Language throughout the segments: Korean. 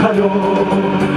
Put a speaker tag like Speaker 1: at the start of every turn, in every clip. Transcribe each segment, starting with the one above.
Speaker 1: かよ。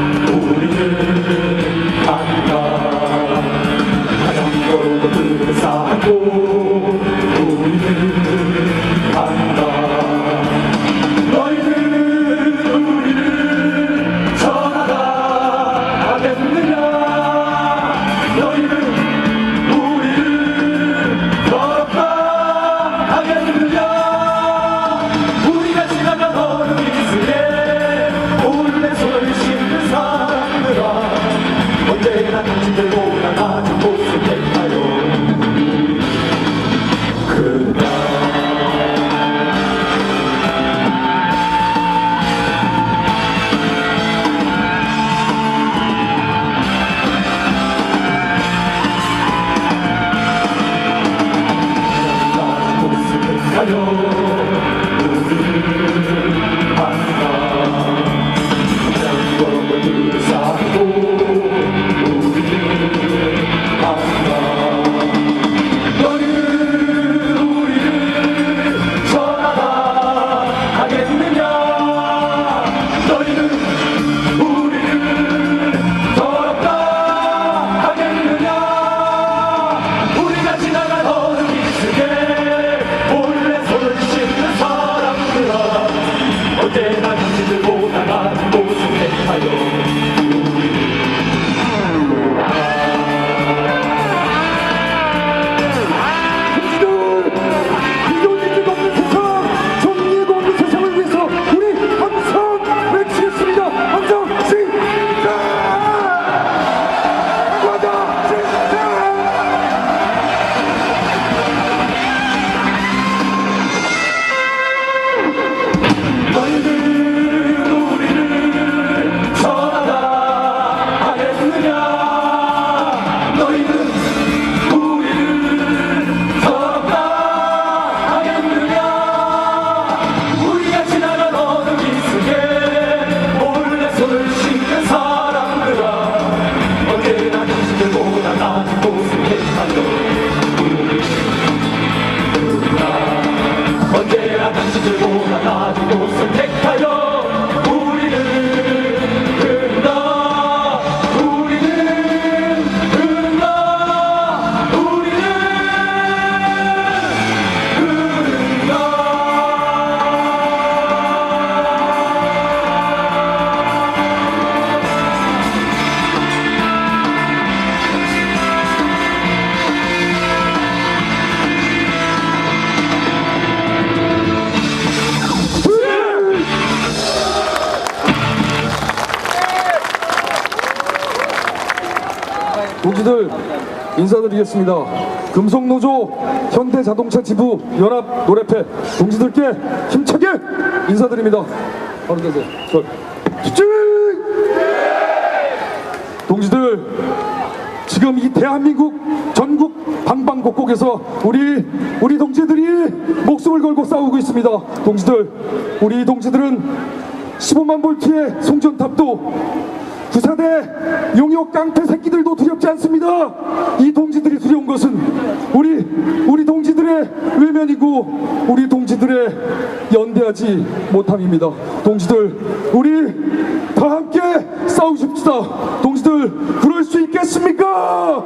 Speaker 1: 인사드리겠습니다. 금속노조 현대자동차 지부 연합 노래패 동지들께 힘차게 인사드립니다. 바로 되세요. 절. 집중! 동지들 지금 이 대한민국 전국 방방곡곡에서 우리 우리 동지들이 목숨을 걸고 싸우고 있습니다. 동지들 우리 동지들은 15만 볼트의 송전탑도 구사대 용역 깡패 새끼들도 두렵지 않습니다. 이 동지들이 두려운 것은 우리 우리 동지들의 외면이고 우리 동지들의 연대하지 못함입니다. 동지들 우리 다 함께 싸우십시다. 동지들 그럴 수 있겠습니까?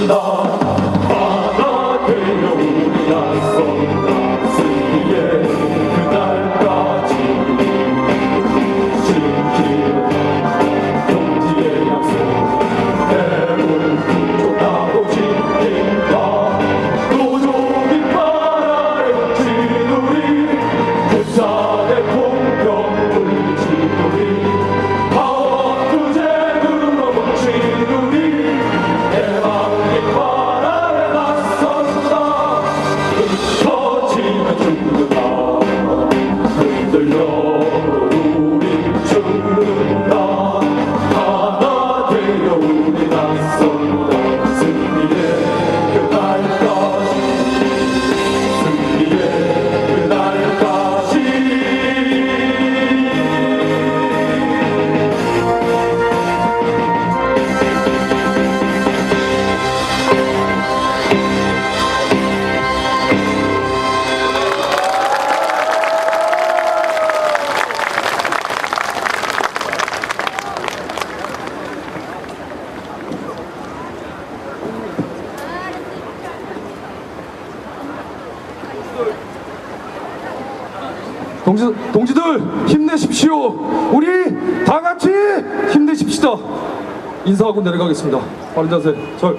Speaker 1: Allah. No. 동지, 동지들 힘내십시오. 우리 다 같이 힘내십시다. 인사하고 내려가겠습니다. 바른 자세. 절.